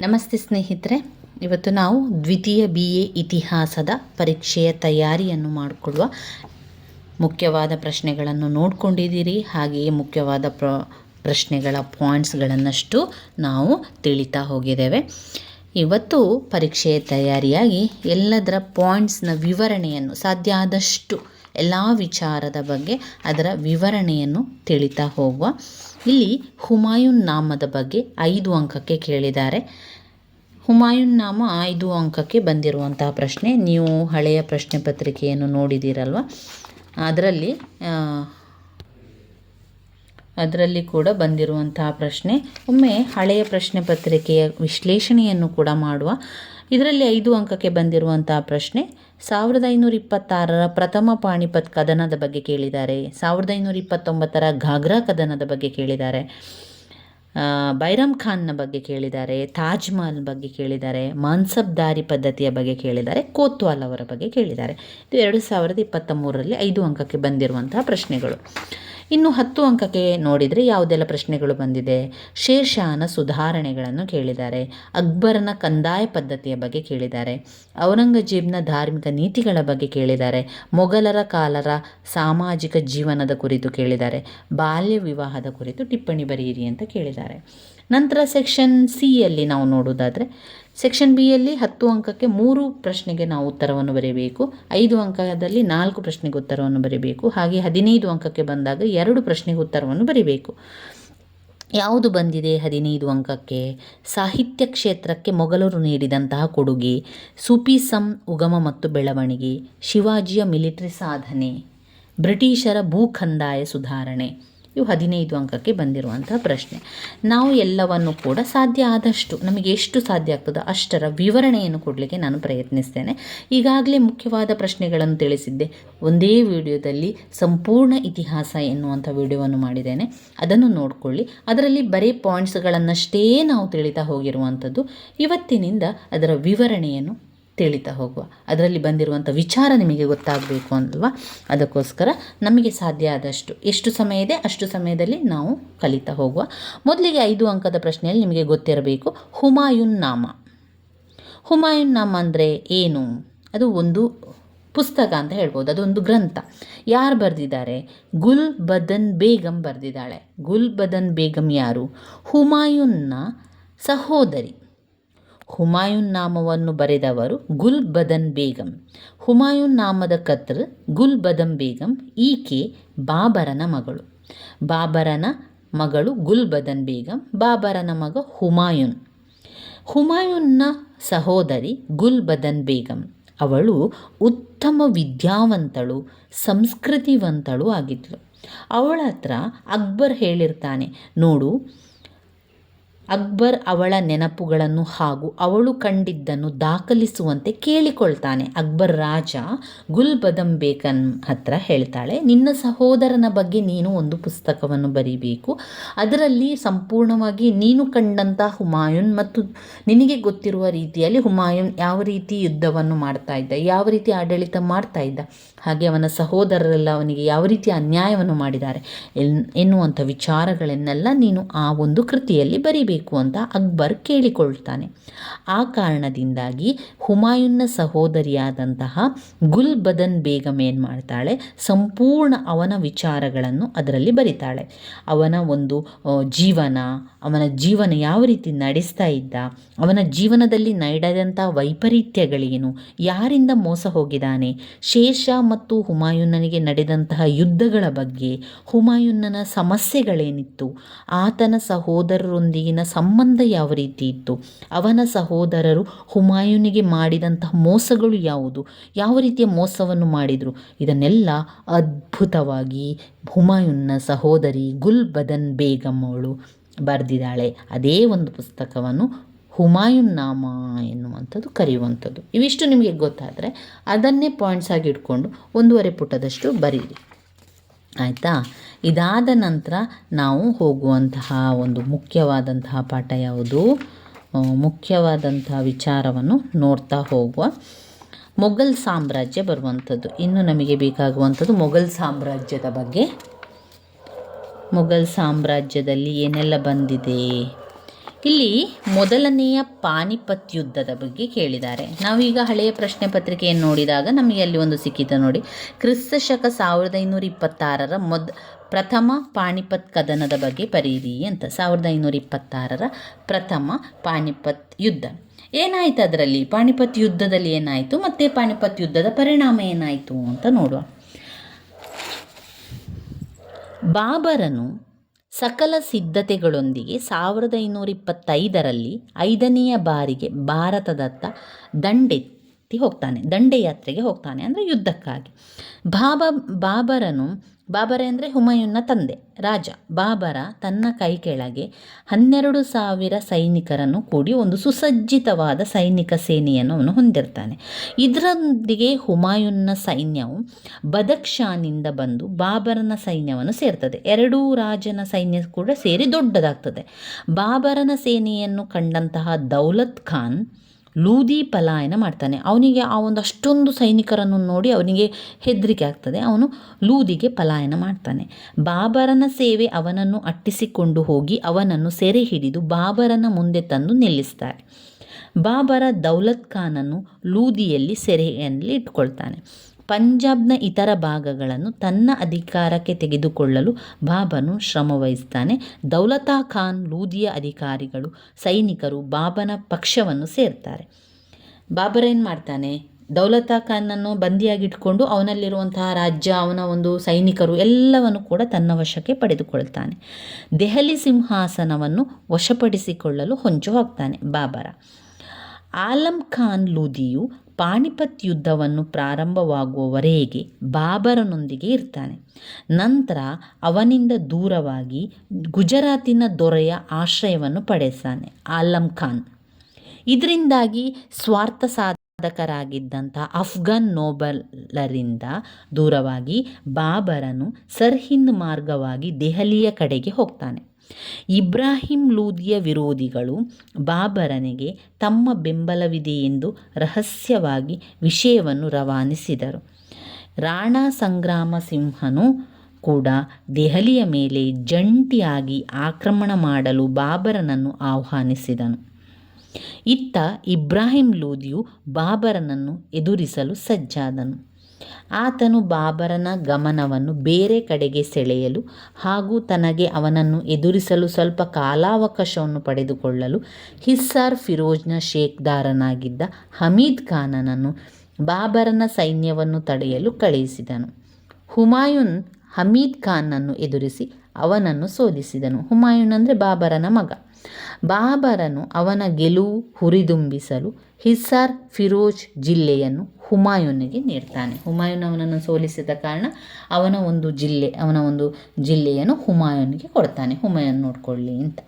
ನಮಸ್ತೆ ಸ್ನೇಹಿತರೆ, ಇವತ್ತು ನಾವು ದ್ವಿತೀಯ ಬಿ ಎ ಇತಿಹಾಸದ ಪರೀಕ್ಷೆಯ ತಯಾರಿಯನ್ನು ಮಾಡಿಕೊಳ್ಳುವ ಮುಖ್ಯವಾದ ಪ್ರಶ್ನೆಗಳನ್ನು ನೋಡ್ಕೊಂಡಿದ್ದೀರಿ. ಹಾಗೆಯೇ ಮುಖ್ಯವಾದ ಪ್ರ, ಪ್ರಶ್ನೆಗಳ ಪಾಯಿಂಟ್ಸ್ಗಳನ್ನಷ್ಟು ನಾವು ತಿಳಿತಾ ಹೋಗಿದ್ದೇವೆ. ಇವತ್ತು ಪರೀಕ್ಷೆಯ ತಯಾರಿಯಾಗಿ ಎಲ್ಲದರ ಪಾಯಿಂಟ್ಸ್ನ ವಿವರಣೆಯನ್ನು ಸಾಧ್ಯ ಆದಷ್ಟು ಎಲ್ಲ ವಿಚಾರದ ಬಗ್ಗೆ ಅದರ ವಿವರಣೆಯನ್ನು ತಿಳಿತಾ ಹೋಗುವ. ಇಲ್ಲಿ ಹುಮಾಯೂನ್ ನಾಮದ ಬಗ್ಗೆ ಐದು ಅಂಕಕ್ಕೆ ಕೇಳಿದ್ದಾರೆ. ಹುಮಾಯೂನ್ ನಾಮ ಐದು ಅಂಕಕ್ಕೆ ಬಂದಿರುವಂತಹ ಪ್ರಶ್ನೆ. ನೀವು ಹಳೆಯ ಪ್ರಶ್ನೆ ಪತ್ರಿಕೆಯನ್ನು ನೋಡಿದ್ದೀರಲ್ವ ಅದರಲ್ಲಿ ಅದರಲ್ಲಿ ಕೂಡ ಬಂದಿರುವಂತಹ ಪ್ರಶ್ನೆ. ಒಮ್ಮೆ ಹಳೆಯ ಪ್ರಶ್ನೆ ಪತ್ರಿಕೆಯ ವಿಶ್ಲೇಷಣೆಯನ್ನು ಕೂಡ ಮಾಡುವ. ಇದರಲ್ಲಿ ಐದು ಅಂಕಕ್ಕೆ ಬಂದಿರುವಂತಹ ಪ್ರಶ್ನೆ, ಸಾವಿರದ ಐನೂರ ಇಪ್ಪತ್ತಾರರ ಪ್ರಥಮ ಪಾಣಿಪತ್ ಕದನದ ಬಗ್ಗೆ ಕೇಳಿದ್ದಾರೆ. ಸಾವಿರದ ಐನೂರ ಇಪ್ಪತ್ತೊಂಬತ್ತರ ಘಾಗ್ರಾ ಕದನದ ಬಗ್ಗೆ ಕೇಳಿದ್ದಾರೆ. ಬೈರಾಮ್ ಖಾನ್ನ ಬಗ್ಗೆ ಕೇಳಿದ್ದಾರೆ, ತಾಜ್ ಮಹಲ್ ಬಗ್ಗೆ ಕೇಳಿದ್ದಾರೆ, ಮಾನ್ಸಬ್ದಾರಿ ಪದ್ಧತಿಯ ಬಗ್ಗೆ ಕೇಳಿದ್ದಾರೆ, ಕೋತ್ವಾಲ್ ಅವರ ಬಗ್ಗೆ ಕೇಳಿದ್ದಾರೆ. ಇದು ಎರಡು ಸಾವಿರದ ಇಪ್ಪತ್ತ ಮೂರರಲ್ಲಿ ಐದು ಅಂಕಕ್ಕೆ ಬಂದಿರುವಂತಹ ಪ್ರಶ್ನೆಗಳು. ಇನ್ನು ಹತ್ತು ಅಂಕಕ್ಕೆ ನೋಡಿದರೆ ಯಾವುದೆಲ್ಲ ಪ್ರಶ್ನೆಗಳು ಬಂದಿದೆ? ಶೇರ್ಷಾನ ಸುಧಾರಣೆಗಳನ್ನು ಕೇಳಿದ್ದಾರೆ. ಅಕ್ಬರನ ಕಂದಾಯ ಪದ್ಧತಿಯ ಬಗ್ಗೆ ಕೇಳಿದ್ದಾರೆ. ಔರಂಗಜೇಬ್ನ ಧಾರ್ಮಿಕ ನೀತಿಗಳ ಬಗ್ಗೆ ಕೇಳಿದ್ದಾರೆ. ಮೊಘಲರ ಕಾಲರ ಸಾಮಾಜಿಕ ಜೀವನದ ಕುರಿತು ಕೇಳಿದ್ದಾರೆ. ಬಾಲ್ಯ ವಿವಾಹದ ಕುರಿತು ಟಿಪ್ಪಣಿ ಬರೆಯಿರಿ ಅಂತ ಕೇಳಿದ್ದಾರೆ. ನಂತರ ಸೆಕ್ಷನ್ ಸಿಯಲ್ಲಿ ನಾವು ನೋಡೋದಾದರೆ ಸೆಕ್ಷನ್ ಬಿಯಲ್ಲಿ ಹತ್ತು ಅಂಕಕ್ಕೆ ಮೂರು ಪ್ರಶ್ನೆಗೆ ನಾವು ಉತ್ತರವನ್ನು ಬರೀಬೇಕು. ಐದು ಅಂಕದಲ್ಲಿ ನಾಲ್ಕು ಪ್ರಶ್ನೆಗೆ ಉತ್ತರವನ್ನು ಬರೀಬೇಕು. ಹಾಗೆ ಹದಿನೈದು ಅಂಕಕ್ಕೆ ಬಂದಾಗ ಎರಡು ಪ್ರಶ್ನೆಗೆ ಉತ್ತರವನ್ನು ಬರೀಬೇಕು. ಯಾವುದು ಬಂದಿದೆ ಹದಿನೈದು ಅಂಕಕ್ಕೆ? ಸಾಹಿತ್ಯ ಕ್ಷೇತ್ರಕ್ಕೆ ಮೊಘಲರು ನೀಡಿದಂತಹ ಕೊಡುಗೆ, ಸೂಫಿಸಂ, ಉಗಮ ಮತ್ತು ಬೆಳವಣಿಗೆ, ಶಿವಾಜಿಯ ಮಿಲಿಟರಿ ಸಾಧನೆ, ಬ್ರಿಟಿಷರ ಭೂಖಂದಾಯ ಸುಧಾರಣೆ. ಇವು ಹದಿನೈದು ಅಂಕಕ್ಕೆ ಬಂದಿರುವಂತಹ ಪ್ರಶ್ನೆ. ನಾವು ಎಲ್ಲವನ್ನು ಕೂಡ ಸಾಧ್ಯ ಆದಷ್ಟು, ನಮಗೆ ಎಷ್ಟು ಸಾಧ್ಯ ಆಗ್ತದೋ ಅಷ್ಟರ ವಿವರಣೆಯನ್ನು ಕೊಡಲಿಕ್ಕೆ ನಾನು ಪ್ರಯತ್ನಿಸ್ತೇನೆ. ಈಗಾಗಲೇ ಮುಖ್ಯವಾದ ಪ್ರಶ್ನೆಗಳನ್ನು ತಿಳಿಸಿದ್ದೆ. ಒಂದೇ ವಿಡಿಯೋದಲ್ಲಿ ಸಂಪೂರ್ಣ ಇತಿಹಾಸ ಎನ್ನುವಂಥ ವಿಡಿಯೋವನ್ನು ಮಾಡಿದ್ದೇನೆ. ಅದನ್ನು ನೋಡಿಕೊಳ್ಳಿ. ಅದರಲ್ಲಿ ಬರೀ ಪಾಯಿಂಟ್ಸ್ಗಳನ್ನಷ್ಟೇ ನಾವು ತಿಳಿತಾ ಹೋಗಿರುವಂಥದ್ದು. ಇವತ್ತಿನಿಂದ ಅದರ ವಿವರಣೆಯನ್ನು ತಿಳಿತಾ ಹೋಗುವ. ಅದರಲ್ಲಿ ಬಂದಿರುವಂಥ ವಿಚಾರ ನಿಮಗೆ ಗೊತ್ತಾಗಬೇಕು ಅಲ್ವಾ? ಅದಕ್ಕೋಸ್ಕರ ನಮಗೆ ಸಾಧ್ಯ ಆದಷ್ಟು. ಎಷ್ಟು ಸಮಯ ಇದೆ? ಅಷ್ಟು ಸಮಯದಲ್ಲಿ ನಾವು ಕಲಿತಾ ಹೋಗುವ. ಮೊದಲಿಗೆ ಐದು ಅಂಕದ ಪ್ರಶ್ನೆಯಲ್ಲಿ ನಿಮಗೆ ಗೊತ್ತಿರಬೇಕು. ಹುಮಾಯುನ್ ನಾಮ ಹುಮಾಯುನ್ ನಾಮ ಅಂದರೆ ಏನು? ಅದು ಒಂದು ಪುಸ್ತಕ ಅಂತ ಹೇಳ್ಬೋದು. ಅದೊಂದು ಗ್ರಂಥ. ಯಾರು ಬರೆದಿದ್ದಾರೆ? ಗುಲ್ ಬದನ್ ಬೇಗಂ ಬರೆದಿದ್ದಾಳೆ. ಗುಲ್ ಬದನ್ ಬೇಗಂ ಯಾರು? ಹುಮಾಯೂನ್ನ ಸಹೋದರಿ. ಹುಮಾಯೂನ್ ನಾಮವನ್ನು ಬರೆದವರು ಗುಲ್ ಬದನ್ ಬೇಗಂ. ಹುಮಾಯೂನ್ ನಾಮದ ಕತ್ರ್ ಗುಲ್ ಬದನ್ ಬೇಗಂ, ಈಕೆ ಬಾಬರನ ಮಗಳು. ಬಾಬರನ ಮಗಳು ಗುಲ್ ಬದನ್ ಬೇಗಂ, ಬಾಬರನ ಮಗ ಹುಮಾಯೂನ್. ಹುಮಾಯೂನ್ನ ಸಹೋದರಿ ಗುಲ್ ಬದನ್ ಬೇಗಂ. ಅವಳು ಉತ್ತಮ ವಿದ್ಯಾವಂತಳು, ಸಂಸ್ಕೃತಿವಂತಳು ಆಗಿದ್ಳು ಅವಳ ಹತ್ರ ಅಕ್ಬರ್ ಹೇಳಿರ್ತಾನೆ, ನೋಡು ಅಕ್ಬರ್ ಅವಳ ನೆನಪುಗಳನ್ನು ಹಾಗೂ ಅವಳು ಕಂಡಿದ್ದನ್ನು ದಾಖಲಿಸುವಂತೆ ಕೇಳಿಕೊಳ್ತಾನೆ. ಅಕ್ಬರ್ ರಾಜ ಗುಲ್ಬದಂ ಬೇಕನ್ ಹತ್ರ ಹೇಳ್ತಾಳೆ, ನಿನ್ನ ಸಹೋದರನ ಬಗ್ಗೆ ನೀನು ಒಂದು ಪುಸ್ತಕವನ್ನು ಬರೀಬೇಕು. ಅದರಲ್ಲಿ ಸಂಪೂರ್ಣವಾಗಿ ನೀನು ಕಂಡಂಥ ಹುಮಾಯೂನ್ ಮತ್ತು ನಿನಗೆ ಗೊತ್ತಿರುವ ರೀತಿಯಲ್ಲಿ ಹುಮಾಯೂನ್ ಯಾವ ರೀತಿ ಯುದ್ಧವನ್ನು ಮಾಡ್ತಾ ಇದ್ದ, ಯಾವ ರೀತಿ ಆಡಳಿತ ಮಾಡ್ತಾ ಇದ್ದ ಹಾಗೆ ಅವನ ಸಹೋದರರೆಲ್ಲ ಅವನಿಗೆ ಯಾವ ರೀತಿ ಅನ್ಯಾಯವನ್ನು ಮಾಡಿದ್ದಾರೆ, ಎನ್, ಎನ್ನುವಂಥ ವಿಚಾರಗಳನ್ನೆಲ್ಲ ನೀನು ಆ ಒಂದು ಕೃತಿಯಲ್ಲಿ ಬರೀಬೇಕು ಅಂತ ಅಕ್ಬರ್ ಕೇಳಿಕೊಳ್ತಾನೆ. ಆ ಕಾರಣದಿಂದಾಗಿ ಹುಮಾಯೂನ್ನ ಸಹೋದರಿಯಾದಂತಹ ಗುಲ್ ಬದನ್ ಬೇಗಂ ಏನು ಮಾಡ್ತಾಳೆ, ಸಂಪೂರ್ಣ ಅವನ ವಿಚಾರಗಳನ್ನು ಅದರಲ್ಲಿ ಬರಿತಾಳೆ. ಅವನ ಒಂದು ಜೀವನ, ಅವನ ಜೀವನ ಯಾವ ರೀತಿ ನಡೆಸ್ತಾ ಇದ್ದ, ಅವನ ಜೀವನದಲ್ಲಿ ನಡೆದಂಥ ವೈಪರೀತ್ಯಗಳೇನು, ಯಾರಿಂದ ಮೋಸ ಹೋಗಿದ್ದಾನೆ, ಶೇಷ ಮತ್ತು ಹುಮಾಯೂನನಿಗೆ ನಡೆದಂತಹ ಯುದ್ಧಗಳ ಬಗ್ಗೆ ಹುಮಾಯೂನನ ಸಮಸ್ಯೆಗಳೇನಿತ್ತು? ಆತನ ಸಹೋದರರೊಂದಿಗಿನ ಸಂಬಂಧ ಯಾವ ರೀತಿ ಇತ್ತು? ಅವನ ಸಹೋದರರು ಹುಮಾಯೂನಿಗೆ ಮಾಡಿದಂತಹ ಮೋಸಗಳು ಯಾವುದು? ಯಾವ ರೀತಿಯ ಮೋಸವನ್ನು ಮಾಡಿದರು? ಇದನ್ನೆಲ್ಲ ಅದ್ಭುತವಾಗಿ ಹುಮಾಯೂನ್ನ ಸಹೋದರಿ ಗುಲ್ ಬದನ್ ಬೇಗಂ ಅವಳು ಬರೆದಿದ್ದಾಳೆ. ಅದೇ ಒಂದು ಪುಸ್ತಕವನ್ನು ಹುಮಾಯೂನ್ ನಾಮ ಎನ್ನುವಂಥದ್ದು ಕರೆಯುವಂಥದ್ದು. ಇವಿಷ್ಟು ನಿಮಗೆ ಗೊತ್ತಾದರೆ ಅದನ್ನೇ ಪಾಯಿಂಟ್ಸ್ ಆಗಿ ಇಟ್ಕೊಂಡು ಒಂದೂವರೆ ಪುಟದಷ್ಟು ಬರೀರಿ. ಆಯಿತಾ? ಇದಾದ ನಂತರ ನಾವು ಹೋಗುವಂತಹ ಒಂದು ಮುಖ್ಯವಾದಂತಹ ಪಾಠ ಯಾವುದು? ಮುಖ್ಯವಾದಂತಹ ವಿಚಾರವನ್ನು ನೋಡ್ತಾ ಹೋಗುವ. ಮೊಘಲ್ ಸಾಮ್ರಾಜ್ಯ ಬರುವಂಥದ್ದು. ಇನ್ನು ನಮಗೆ ಬೇಕಾಗುವಂಥದ್ದು ಮೊಘಲ್ ಸಾಮ್ರಾಜ್ಯದ ಬಗ್ಗೆ. ಮೊಘಲ್ ಸಾಮ್ರಾಜ್ಯದಲ್ಲಿ ಏನೆಲ್ಲ ಬಂದಿದೆ? ಇಲ್ಲಿ ಮೊದಲನೆಯ ಪಾನಿಪತ್ ಯುದ್ಧದ ಬಗ್ಗೆ ಕೇಳಿದ್ದಾರೆ. ನಾವೀಗ ಹಳೆಯ ಪ್ರಶ್ನೆ ಪತ್ರಿಕೆಯನ್ನು ನೋಡಿದಾಗ ನಮಗೆ ಅಲ್ಲಿ ಒಂದು ಸಿಕ್ಕಿತು ನೋಡಿ. ಕ್ರಿಸ್ತ ಶಕ ಸಾವಿರದ ಐನೂರ ಇಪ್ಪತ್ತಾರರ ಮೊದ ಪ್ರಥಮ ಪಾಣಿಪತ್ ಕದನದ ಬಗ್ಗೆ ಬರೀರಿ ಅಂತ. ಸಾವಿರದ ಐನೂರ ಇಪ್ಪತ್ತಾರರ ಪ್ರಥಮ ಪಾಣಿಪತ್ ಯುದ್ಧ. ಏನಾಯಿತು ಅದರಲ್ಲಿ? ಪಾಣಿಪತ್ ಯುದ್ಧದಲ್ಲಿ ಏನಾಯಿತು? ಮತ್ತು ಪಾಣಿಪತ್ ಯುದ್ಧದ ಪರಿಣಾಮ ಏನಾಯಿತು ಅಂತ ನೋಡುವ. ಬಾಬರನು ಸಕಲ ಸಿದ್ಧತೆಗಳೊಂದಿಗೆ ಸಾವಿರದ ಐನೂರ ಇಪ್ಪತ್ತೈದರಲ್ಲಿ ಐದನೆಯ ಬಾರಿಗೆ ಭಾರತದತ್ತ ದಂಡೆತ್ತಿ ಹೋಗ್ತಾನೆ, ದಂಡೆಯಾತ್ರೆಗೆ ಹೋಗ್ತಾನೆ ಅಂದರೆ ಯುದ್ಧಕ್ಕಾಗಿ. ಬಾಬಾ ಬಾಬರನು ಬಾಬರ ಅಂದರೆ ಹುಮಾಯೂನ್ನ ತಂದೆ, ರಾಜ. ಬಾಬರ ತನ್ನ ಕೈ ಕೆಳಗೆ ಹನ್ನೆರಡು ಸಾವಿರ ಸೈನಿಕರನ್ನು ಕೂಡಿ ಒಂದು ಸುಸಜ್ಜಿತವಾದ ಸೈನಿಕ ಸೇನೆಯನ್ನು ಅವನು ಹೊಂದಿರ್ತಾನೆ. ಇದರೊಂದಿಗೆ ಹುಮಾಯೂನ್ನ ಸೈನ್ಯವು ಬದಕ್ಷಾನಿಂದ ಬಂದು ಬಾಬರನ ಸೈನ್ಯವನ್ನು ಸೇರ್ತದೆ. ಎರಡೂ ರಾಜನ ಸೈನ್ಯ ಕೂಡ ಸೇರಿ ದೊಡ್ಡದಾಗ್ತದೆ. ಬಾಬರನ ಸೇನೆಯನ್ನು ಕಂಡಂತಹ ದೌಲತ್ ಖಾನ್ ಲೂದಿ ಪಲಾಯನ ಮಾಡ್ತಾನೆ. ಅವನಿಗೆ ಆ ಒಂದು ಅಷ್ಟೊಂದು ಸೈನಿಕರನ್ನು ನೋಡಿ ಅವನಿಗೆ ಹೆದರಿಕೆ ಆಗ್ತದೆ. ಅವನು ಲೂದಿಗೆ ಪಲಾಯನ ಮಾಡ್ತಾನೆ. ಬಾಬರನ ಸೇವೆ ಅವನನ್ನು ಅಟ್ಟಿಸಿಕೊಂಡು ಹೋಗಿ ಅವನನ್ನು ಸೆರೆ ಹಿಡಿದು ಬಾಬರನ ಮುಂದೆ ತಂದು ನಿಲ್ಲಿಸ್ತಾರೆ. ಬಾಬರ ದೌಲತ್ ಖಾನನ್ನು ಲೂದಿಯಲ್ಲಿ ಸೆರೆಯಲ್ಲಿ ಇಟ್ಕೊಳ್ತಾನೆ. ಪಂಜಾಬ್ನ ಇತರ ಭಾಗಗಳನ್ನು ತನ್ನ ಅಧಿಕಾರಕ್ಕೆ ತೆಗೆದುಕೊಳ್ಳಲು ಬಾಬನು ಶ್ರಮವಹಿಸ್ತಾನೆ. ದೌಲತಾ ಖಾನ್ ಲೂದಿಯ ಅಧಿಕಾರಿಗಳು, ಸೈನಿಕರು ಬಾಬನ ಪಕ್ಷವನ್ನು ಸೇರ್ತಾರೆ. ಬಾಬರ್ ಏನು ಮಾಡ್ತಾನೆ? ದೌಲತಾ ಖಾನನ್ನು ಬಂದಿಯಾಗಿಟ್ಕೊಂಡು ಅವನಲ್ಲಿರುವಂತಹ ರಾಜ್ಯ, ಅವನ ಒಂದು ಸೈನಿಕರು ಎಲ್ಲವನ್ನು ಕೂಡ ತನ್ನ ವಶಕ್ಕೆ ಪಡೆದುಕೊಳ್ತಾನೆ. ದೆಹಲಿ ಸಿಂಹಾಸನವನ್ನು ವಶಪಡಿಸಿಕೊಳ್ಳಲು ಹೊಂಚು ಹಾಕ್ತಾನೆ ಬಾಬರ. ಆಲಂ ಖಾನ್ ಲೂದಿಯು ಪಾಣಿಪತ್ ಯುದ್ಧವನ್ನು ಪ್ರಾರಂಭವಾಗುವವರೆಗೆ ಬಾಬರನೊಂದಿಗೆ ಇರ್ತಾನೆ. ನಂತರ ಅವನಿಂದ ದೂರವಾಗಿ ಗುಜರಾತಿನ ದೊರೆಯ ಆಶ್ರಯವನ್ನು ಪಡೆಸ್ತಾನೆ ಆಲಂ ಖಾನ್. ಇದರಿಂದಾಗಿ ಸ್ವಾರ್ಥ ಸಾಧಕರಾಗಿದ್ದಂಥ ಅಫ್ಘನ್ ನೋಬಲರಿಂದ ದೂರವಾಗಿ ಬಾಬರನು ಸರ್ಹಿಂದ್ ಮಾರ್ಗವಾಗಿ ದೆಹಲಿಯ ಕಡೆಗೆ ಹೋಗ್ತಾನೆ. ಇಬ್ರಾಹಿಂ ಲೂದಿಯ ವಿರೋಧಿಗಳು ಬಾಬರನಿಗೆ ತಮ್ಮ ಬೆಂಬಲವಿದೆ ಎಂದು ರಹಸ್ಯವಾಗಿ ವಿಷಯವನ್ನು ರವಾನಿಸಿದರು. ರಾಣಾ ಸಂಗ್ರಾಮ ಸಿಂಹನು ಕೂಡ ದೆಹಲಿಯ ಮೇಲೆ ಜಂಟಿಯಾಗಿ ಆಕ್ರಮಣ ಮಾಡಲು ಬಾಬರನನ್ನು ಆಹ್ವಾನಿಸಿದನು. ಇತ್ತ ಇಬ್ರಾಹಿಂ ಲೂದಿಯು ಬಾಬರನನ್ನು ಎದುರಿಸಲು ಸಜ್ಜಾದನು. ಆತನು ಬಾಬರನ ಗಮನವನ್ನು ಬೇರೆ ಕಡೆಗೆ ಸೆಳೆಯಲು ಹಾಗೂ ತನಗೆ ಅವನನ್ನು ಎದುರಿಸಲು ಸ್ವಲ್ಪ ಕಾಲಾವಕಾಶವನ್ನು ಪಡೆದುಕೊಳ್ಳಲು ಹಿಸ್ಸಾರ್ ಫಿರೋಜ್ನ ಶೇಖ್ದಾರನಾಗಿದ್ದ ಹಮೀದ್ ಖಾನನನ್ನು ಬಾಬರನ ಸೈನ್ಯವನ್ನು ತಡೆಯಲು ಕಳುಹಿಸಿದನು. ಹುಮಾಯೂನ್ ಹಮೀದ್ ಖಾನನ್ನು ಎದುರಿಸಿ ಅವನನ್ನು ಸೋಲಿಸಿದನು. ಹುಮಾಯೂನ್ ಅಂದರೆ ಬಾಬರನ ಮಗ. ಬಾಬರನು ಅವನ ಗೆಲುವು ಹುರಿದುಂಬಿಸಲು ಹಿಸ್ಸಾರ್ ಫಿರೋಜ್ ಜಿಲ್ಲೆಯನ್ನು ಹುಮಾಯೂನಿಗೆ ನೀಡ್ತಾನೆ. ಹುಮಾಯೂನ್ ಅವನನ್ನು ಸೋಲಿಸಿದ ಕಾರಣ ಅವನ ಒಂದು ಜಿಲ್ಲೆ, ಅವನ ಒಂದು ಜಿಲ್ಲೆಯನ್ನು ಹುಮಾಯೂನಿಗೆ ಕೊಡ್ತಾನೆ. ಹುಮಾಯೂನ್ ನೋಡ್ಕೊಳ್ಳಿ ಅಂತ.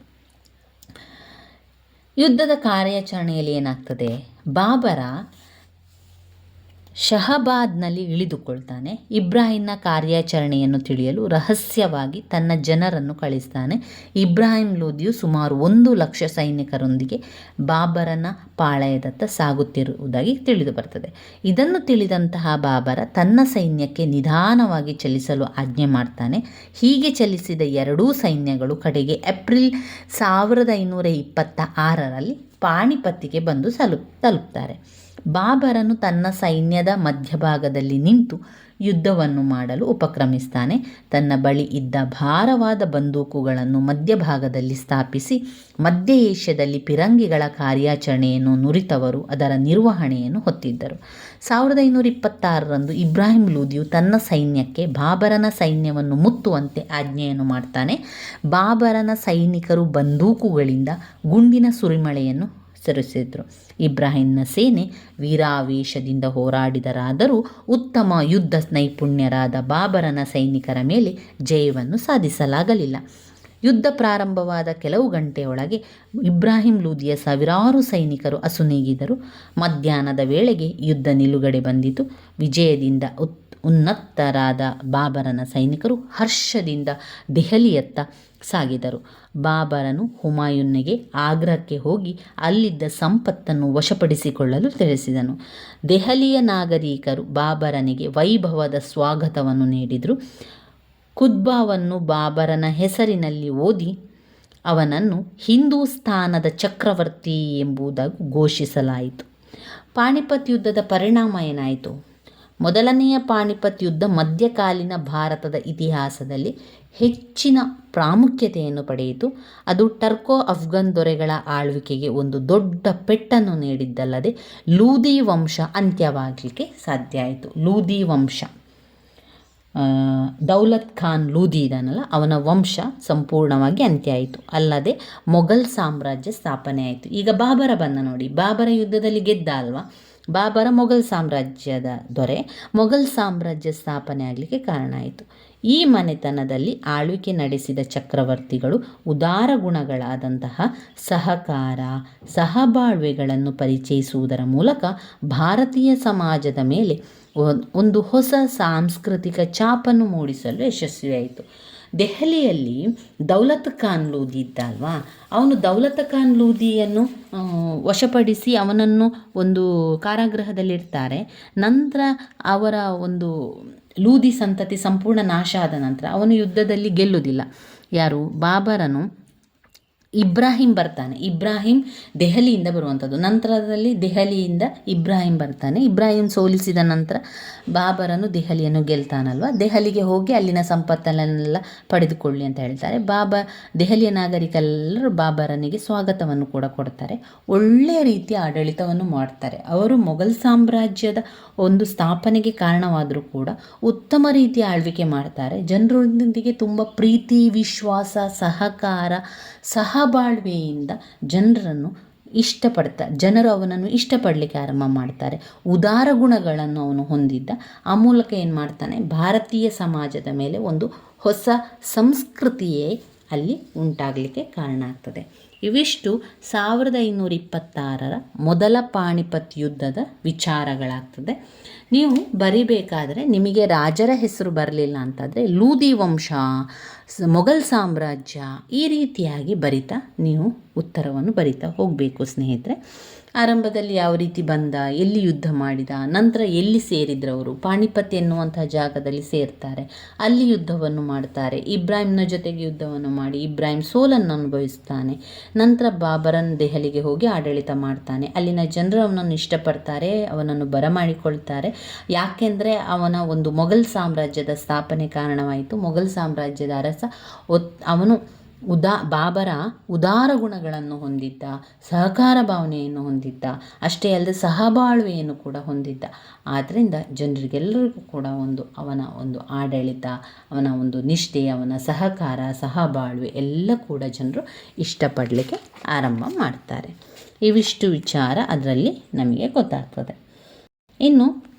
ಯುದ್ಧದ ಕಾರ್ಯಾಚರಣೆಯಲ್ಲಿ ಏನಾಗ್ತದೆ? ಬಾಬರ ಶಹಬಾದ್ನಲ್ಲಿ ಇಳಿದುಕೊಳ್ತಾನೆ. ಇಬ್ರಾಹಿಂನ ಕಾರ್ಯಾಚರಣೆಯನ್ನು ತಿಳಿಯಲು ರಹಸ್ಯವಾಗಿ ತನ್ನ ಜನರನ್ನು ಕಳಿಸ್ತಾನೆ. ಇಬ್ರಾಹಿಂ ಲೋದಿಯು ಸುಮಾರು ಒಂದು ಲಕ್ಷ ಸೈನಿಕರೊಂದಿಗೆ ಬಾಬರನ ಪಾಳಯದತ್ತ ಸಾಗುತ್ತಿರುವುದಾಗಿ ತಿಳಿದು ಬರ್ತದೆ. ಇದನ್ನು ತಿಳಿದಂತಹ ಬಾಬರ ತನ್ನ ಸೈನ್ಯಕ್ಕೆ ನಿಧಾನವಾಗಿ ಚಲಿಸಲು ಆಜ್ಞೆ ಮಾಡ್ತಾನೆ. ಹೀಗೆ ಚಲಿಸಿದ ಎರಡೂ ಸೈನ್ಯಗಳು ಕಡೆಗೆ ಏಪ್ರಿಲ್ ಸಾವಿರದ ಐನೂರ ಇಪ್ಪತ್ತ ಆರರಲ್ಲಿ ಪಾಣಿಪತ್ತಿಗೆ ಬಂದು ಸಲು, ತಲುಪ್ತಾರೆ. ಬಾಬರನು ತನ್ನ ಸೈನ್ಯದ ಮಧ್ಯಭಾಗದಲ್ಲಿ ನಿಂತು ಯುದ್ಧವನ್ನು ಮಾಡಲು ಉಪಕ್ರಮಿಸ್ತಾನೆ. ತನ್ನ ಬಳಿ ಇದ್ದ ಭಾರವಾದ ಬಂದೂಕುಗಳನ್ನು ಮಧ್ಯಭಾಗದಲ್ಲಿ ಸ್ಥಾಪಿಸಿ, ಮಧ್ಯ ಏಷ್ಯಾದಲ್ಲಿ ಪಿರಂಗಿಗಳ ಕಾರ್ಯಾಚರಣೆಯನ್ನು ನುರಿತವರು ಅದರ ನಿರ್ವಹಣೆಯನ್ನು ಹೊತ್ತಿದ್ದರು. ಸಾವಿರದ ಐನೂರ ಇಪ್ಪತ್ತಾರರಂದು ಇಬ್ರಾಹಿಂ ಲೂದಿಯು ತನ್ನ ಸೈನ್ಯಕ್ಕೆ ಬಾಬರನ ಸೈನ್ಯವನ್ನು ಮುತ್ತುವಂತೆ ಆಜ್ಞೆಯನ್ನು ಮಾಡ್ತಾನೆ. ಬಾಬರನ ಸೈನಿಕರು ಬಂದೂಕುಗಳಿಂದ ಗುಂಡಿನ ಸುರಿಮಳೆಯನ್ನು ಸುರಿಸಿದ್ರು. ಇಬ್ರಾಹಿಂನ ಸೇನೆ ವೀರಾವೇಶದಿಂದ ಹೋರಾಡಿದರಾದರೂ ಉತ್ತಮ ಯುದ್ಧ ನೈಪುಣ್ಯರಾದ ಬಾಬರನ ಸೈನಿಕರ ಮೇಲೆ ಜಯವನ್ನು ಸಾಧಿಸಲಾಗಲಿಲ್ಲ. ಯುದ್ಧ ಪ್ರಾರಂಭವಾದ ಕೆಲವು ಗಂಟೆಯೊಳಗೆ ಇಬ್ರಾಹಿಂ ಲೂದಿಯ ಸಾವಿರಾರು ಸೈನಿಕರು ಅಸುನೀಗಿದರು ಮಧ್ಯಾಹ್ನದ ವೇಳೆಗೆ ಯುದ್ಧ ನಿಲುಗಡೆ ಬಂದಿತು. ವಿಜಯದಿಂದ ಉತ್ ಉನ್ನತರಾದ ಬಾಬರನ ಸೈನಿಕರು ಹರ್ಷದಿಂದ ದೆಹಲಿಯತ್ತ ಸಾಗಿದರು. ಬಾಬರನು ಹುಮಾಯೂನ್ನಿಗೆ ಆಗ್ರಾಕ್ಕೆ ಹೋಗಿ ಅಲ್ಲಿದ್ದ ಸಂಪತ್ತನ್ನು ವಶಪಡಿಸಿಕೊಳ್ಳಲು ತಿಳಿಸಿದನು. ದೆಹಲಿಯ ನಾಗರಿಕರು ಬಾಬರನಿಗೆ ವೈಭವದ ಸ್ವಾಗತವನ್ನು ನೀಡಿದರು. ಕುದ್ಬಾವನ್ನು ಬಾಬರನ ಹೆಸರಿನಲ್ಲಿ ಓದಿ ಅವನನ್ನು ಹಿಂದೂಸ್ತಾನದ ಚಕ್ರವರ್ತಿ ಎಂಬುದಾಗಿ ಘೋಷಿಸಲಾಯಿತು. ಪಾಣಿಪತ್ ಯುದ್ಧದ ಪರಿಣಾಮ ಏನಾಯಿತು? ಮೊದಲನೆಯ ಪಾಣಿಪತ್ ಯುದ್ಧ ಮಧ್ಯಕಾಲೀನ ಭಾರತದ ಇತಿಹಾಸದಲ್ಲಿ ಹೆಚ್ಚಿನ ಪ್ರಾಮುಖ್ಯತೆಯನ್ನು ಪಡೆಯಿತು. ಅದು ಟರ್ಕೋ ಅಫ್ಘನ್ ದೊರೆಗಳ ಆಳ್ವಿಕೆಗೆ ಒಂದು ದೊಡ್ಡ ಪೆಟ್ಟನ್ನು ನೀಡಿದ್ದಲ್ಲದೆ ಲೂದಿ ವಂಶ ಅಂತ್ಯವಾಗಲಿಕ್ಕೆ ಸಾಧ್ಯ ಆಯಿತು. ಲೂದಿ ವಂಶ. ದೌಲತ್ ಖಾನ್ ಲೂದಿ ಇದಾನಲ್ಲ, ಅವನ ವಂಶ ಸಂಪೂರ್ಣವಾಗಿ ಅಂತ್ಯ ಆಯಿತು. ಅಲ್ಲದೆ ಮೊಘಲ್ ಸಾಮ್ರಾಜ್ಯ ಸ್ಥಾಪನೆ ಆಯಿತು. ಈಗ ಬಾಬರ ಬಂದ ನೋಡಿ, ಬಾಬರ ಯುದ್ಧದಲ್ಲಿ ಗೆದ್ದ ಅಲ್ವಾ? ಬಾಬರ ಮೊಘಲ್ ಸಾಮ್ರಾಜ್ಯದ ದೊರೆ, ಮೊಘಲ್ ಸಾಮ್ರಾಜ್ಯ ಸ್ಥಾಪನೆ ಆಗಲಿಕ್ಕೆ ಕಾರಣ ಆಯಿತು. ಈ ಮನೆತನದಲ್ಲಿ ಆಳ್ವಿಕೆ ನಡೆಸಿದ ಚಕ್ರವರ್ತಿಗಳು ಉದಾರ ಗುಣಗಳಾದಂತಹ ಸಹಕಾರ, ಸಹಬಾಳ್ವೆಗಳನ್ನು ಪರಿಚಯಿಸುವುದರ ಮೂಲಕ ಭಾರತೀಯ ಸಮಾಜದ ಮೇಲೆ ಒಂದು ಹೊಸ ಸಾಂಸ್ಕೃತಿಕ ಛಾಪನ್ನು ಮೂಡಿಸಲು ಯಶಸ್ವಿಯಾಯಿತು. ದೆಹಲಿಯಲ್ಲಿ ದೌಲತ್ ಖಾನ್ ಲೂದಿ ಇದ್ದಲ್ವಾ? ಅವನು ದೌಲತ್ ಖಾನ್ ಲೂದಿಯನ್ನು ವಶಪಡಿಸಿ ಅವನನ್ನು ಒಂದು ಕಾರಾಗೃಹದಲ್ಲಿರ್ತಾರೆ ನಂತರ ಅವರ ಒಂದು ಲೂದಿ ಸಂತತಿ ಸಂಪೂರ್ಣ ನಾಶ ಆದ ನಂತರ ಅವನು ಯುದ್ಧದಲ್ಲಿ ಗೆಲ್ಲುವುದಿಲ್ಲ. ಯಾರು? ಬಾಬರನು ಇಬ್ರಾಹಿಂ ಬರ್ತಾನೆ. ಇಬ್ರಾಹಿಂ ದೆಹಲಿಯಿಂದ ಬರುವಂಥದ್ದು. ನಂತರದಲ್ಲಿ ದೆಹಲಿಯಿಂದ ಇಬ್ರಾಹಿಂ ಬರ್ತಾನೆ. ಇಬ್ರಾಹಿಂ ಸೋಲಿಸಿದ ನಂತರ ಬಾಬರನು ದೆಹಲಿಯನ್ನು ಗೆಲ್ತಾನಲ್ವ? ದೆಹಲಿಗೆ ಹೋಗಿ ಅಲ್ಲಿನ ಸಂಪತ್ತನ್ನೆಲ್ಲ ಪಡೆದುಕೊಳ್ಳಿ ಅಂತ ಹೇಳ್ತಾರೆ. ಬಾಬಾ, ದೆಹಲಿಯ ನಾಗರಿಕರೆಲ್ಲರೂ ಬಾಬರನಿಗೆ ಸ್ವಾಗತವನ್ನು ಕೂಡ ಕೊಡ್ತಾರೆ. ಒಳ್ಳೆಯ ರೀತಿಯ ಆಡಳಿತವನ್ನು ಮಾಡ್ತಾರೆ. ಅವರು ಮೊಘಲ್ ಸಾಮ್ರಾಜ್ಯದ ಒಂದು ಸ್ಥಾಪನೆಗೆ ಕಾರಣವಾದರೂ ಕೂಡ ಉತ್ತಮ ರೀತಿಯ ಆಳ್ವಿಕೆ ಮಾಡ್ತಾರೆ. ಜನರೊಂದಿಗೆ ತುಂಬ ಪ್ರೀತಿ, ವಿಶ್ವಾಸ, ಸಹಕಾರ ಸಹಬಾಳ್ವೆಯಿಂದ ಜನರನ್ನು ಇಷ್ಟಪಡ್ತಾ, ಜನರು ಅವನನ್ನು ಇಷ್ಟಪಡಲಿಕ್ಕೆ ಆರಂಭ ಮಾಡ್ತಾರೆ. ಉದಾರ ಗುಣಗಳನ್ನು ಅವನು ಹೊಂದಿದ್ದ. ಆ ಮೂಲಕ ಏನು ಮಾಡ್ತಾನೆ? ಭಾರತೀಯ ಸಮಾಜದ ಮೇಲೆ ಒಂದು ಹೊಸ ಸಂಸ್ಕೃತಿಯೇ ಅಲ್ಲಿ ಉಂಟಾಗಲಿಕ್ಕೆ ಕಾರಣ ಆಗ್ತದೆ. ಇವಿಷ್ಟು ಸಾವಿರದ ಐನೂರ ಇಪ್ಪತ್ತಾರರ ಮೊದಲ ಪಾಣಿಪತ್ ಯುದ್ಧದ ವಿಚಾರಗಳಾಗ್ತದೆ. ನೀವು ಬರಿಬೇಕಾದರೆ ನಿಮಗೆ ರಾಜರ ಹೆಸರು ಬರಲಿಲ್ಲ ಅಂತಂದರೆ ಲೂದಿ ವಂಶ ಮೊಘಲ್ ಸಾಮ್ರಾಜ್ಯ ಈ ರೀತಿಯಾಗಿ ಬರಿತಾ ನೀವು ಉತ್ತರವನ್ನು ಬರಿತಾ ಹೋಗಬೇಕು ಸ್ನೇಹಿತರೆ. ಆರಂಭದಲ್ಲಿ ಯಾವ ರೀತಿ ಬಂದ, ಎಲ್ಲಿ ಯುದ್ಧ ಮಾಡಿದ, ನಂತರ ಎಲ್ಲಿ ಸೇರಿದ್ರವರು ಪಾಣಿಪತ್ ಎನ್ನುವಂತಹ ಜಾಗದಲ್ಲಿ ಸೇರ್ತಾರೆ. ಅಲ್ಲಿ ಯುದ್ಧವನ್ನು ಮಾಡ್ತಾರೆ. ಇಬ್ರಾಹಿಂನ ಜೊತೆಗೆ ಯುದ್ಧವನ್ನು ಮಾಡಿ ಇಬ್ರಾಹಿಂ ಸೋಲನ್ನು ಅನುಭವಿಸ್ತಾನೆ. ನಂತರ ಬಾಬರನ್ ದೆಹಲಿಗೆ ಹೋಗಿ ಆಡಳಿತ ಮಾಡ್ತಾನೆ. ಅಲ್ಲಿನ ಜನರು ಅವನನ್ನು ಇಷ್ಟಪಡ್ತಾರೆ, ಅವನನ್ನು ಬರಮಾಡಿಕೊಳ್ತಾರೆ. ಯಾಕೆಂದರೆ ಅವನ ಒಂದು ಮೊಘಲ್ ಸಾಮ್ರಾಜ್ಯದ ಸ್ಥಾಪನೆ ಕಾರಣವಾಯಿತು. ಮೊಘಲ್ ಸಾಮ್ರಾಜ್ಯದ ಅರಸ ಒತ್ ಅವನು ಉದಾ, ಬಾಬರ ಉದಾರ ಗುಣಗಳನ್ನು ಹೊಂದಿದ್ದ, ಸಹಕಾರ ಭಾವನೆಯನ್ನು ಹೊಂದಿದ್ದ, ಅಷ್ಟೇ ಅಲ್ಲದೆ ಸಹಬಾಳ್ವೆಯನ್ನು ಕೂಡ ಹೊಂದಿದ್ದ. ಆದ್ದರಿಂದ ಜನರಿಗೆಲ್ಲರಿಗೂ ಕೂಡ ಒಂದು ಅವನ ಒಂದು ಆಡಳಿತ, ಅವನ ಒಂದು ನಿಷ್ಠೆ, ಅವನ ಸಹಕಾರ, ಸಹಬಾಳ್ವೆ ಎಲ್ಲ ಕೂಡ ಜನರು ಇಷ್ಟಪಡಲಿಕ್ಕೆ ಆರಂಭ ಮಾಡ್ತಾರೆ. ಇವಿಷ್ಟು ವಿಚಾರ ಅದರಲ್ಲಿ ನಮಗೆ ಗೊತ್ತಾಗ್ತದೆ. ಇನ್ನು